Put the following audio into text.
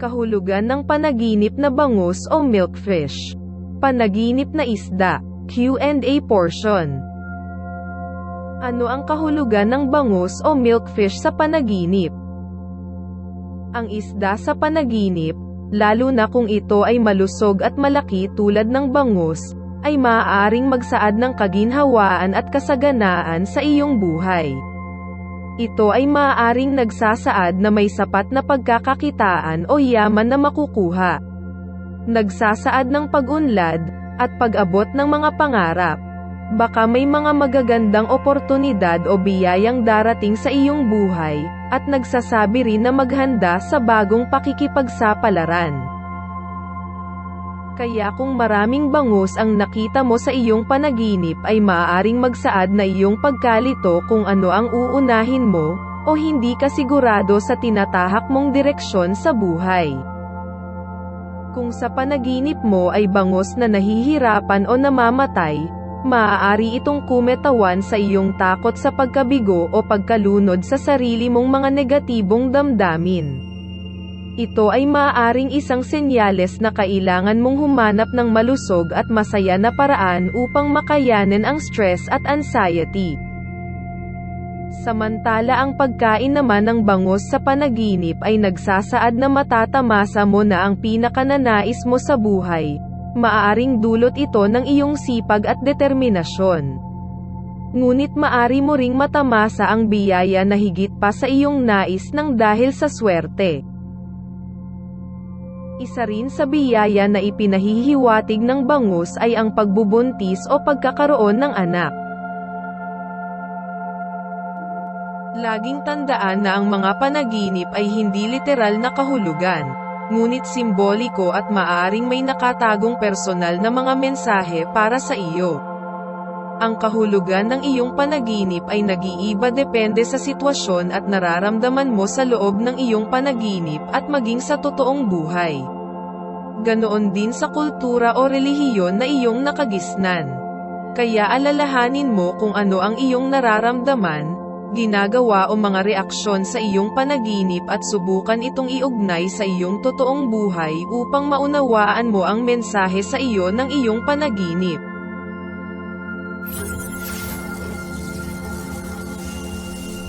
Kahulugan ng panaginip na bangus o milkfish. Panaginip na isda. Q&A portion. Ano ang kahulugan ng bangus o milkfish sa panaginip? Ang isda sa panaginip, lalo na kung ito ay malusog at malaki tulad ng bangus, ay maaaring magsaad ng kaginhawaan at kasaganaan sa iyong buhay. Ito ay maaaring nagsasaad na may sapat na pagkakakitaan o yaman na makukuha. Nagsasaad ng pag-unlad, at pag-abot ng mga pangarap. Baka may mga magagandang oportunidad o biyayang darating sa iyong buhay, at nagsasabi rin na maghanda sa bagong pakikipagsapalaran. Kaya kung maraming bangus ang nakita mo sa iyong panaginip ay maaaring magsaad na iyong pagkalito kung ano ang uunahin mo, o hindi ka sigurado sa tinatahak mong direksyon sa buhay. Kung sa panaginip mo ay bangus na nahihirapan o namamatay, maaari itong kumetawan sa iyong takot sa pagkabigo o pagkalunod sa sarili mong mga negatibong damdamin. Ito ay maaaring isang senyales na kailangan mong humanap ng malusog at masaya na paraan upang makayanan ang stress at anxiety. Samantala ang pagkain naman ng bangus sa panaginip ay nagsasaad na matatamasa mo na ang pinakananais mo sa buhay. Maaaring dulot ito ng iyong sipag at determinasyon. Ngunit maari mo ring matamasa ang biyaya na higit pa sa iyong nais ng dahil sa swerte. Isa rin sa biyaya na ipinahihiwatig ng bangus ay ang pagbubuntis o pagkakaroon ng anak. Laging tandaan na ang mga panaginip ay hindi literal na kahulugan, ngunit simboliko at maaring may nakatagong personal na mga mensahe para sa iyo. Ang kahulugan ng iyong panaginip ay nag-iiba depende sa sitwasyon at nararamdaman mo sa loob ng iyong panaginip at maging sa totoong buhay. Ganoon din sa kultura o relihiyon na iyong nakagisnan. Kaya alalahanin mo kung ano ang iyong nararamdaman, ginagawa o mga reaksyon sa iyong panaginip at subukan itong iugnay sa iyong totoong buhay upang maunawaan mo ang mensahe sa iyo ng iyong panaginip.